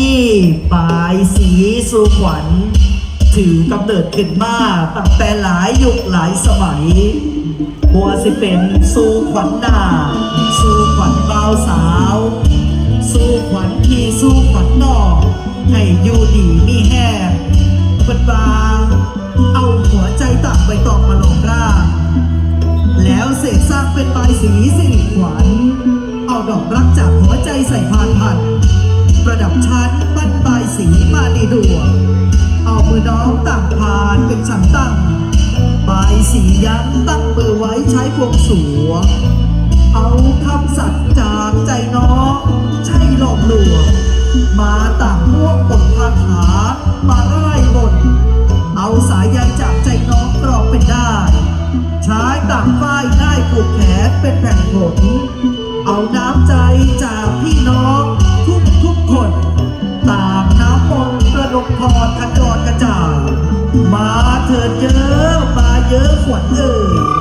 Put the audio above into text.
นี่ปลายสีสู่ขวัญ ถือกำเนิดขึ้นมาตั้งแต่หลายยุคหลายสมัยบัวสิเป็นสู่ขวัญหน้าสู่ขวัญบ่าวสาว สู่ขวัญพี่สู่ขวัญนอกให้อยู่ดีมีแห้งเปิดบางเอาหัวใจตักไปตอกมาลงร่าง แล้วเสกสร้างเป็นใบายสีสิริขวัญ เอาดอกรักจากหัวใจใส่พานพัน ประดับชั้นปั้นใบายสีมาในดวงเอามือน้องต่างพานเป็นฉันตั้งใบายสีย้ำตั้งมือไว้ใช้พวงสรวงเอาคำสัตย์จากใจน้องใช่หลอกลวงมาต่างพวกบทคาถามาไล่บนเอาสายใยจากใจน้องกรอกเป็นได้ใช้ต่างฝ้ายได้ผูกแขนเป็นแผ่นผลเอาน้ำใจจากพี่น้อง ทุกทุกคนต่างน้ำมนต์กระดกพรกระจรกระจ่างมาเถิดเยอะมาเยอะขวัญเอ่ย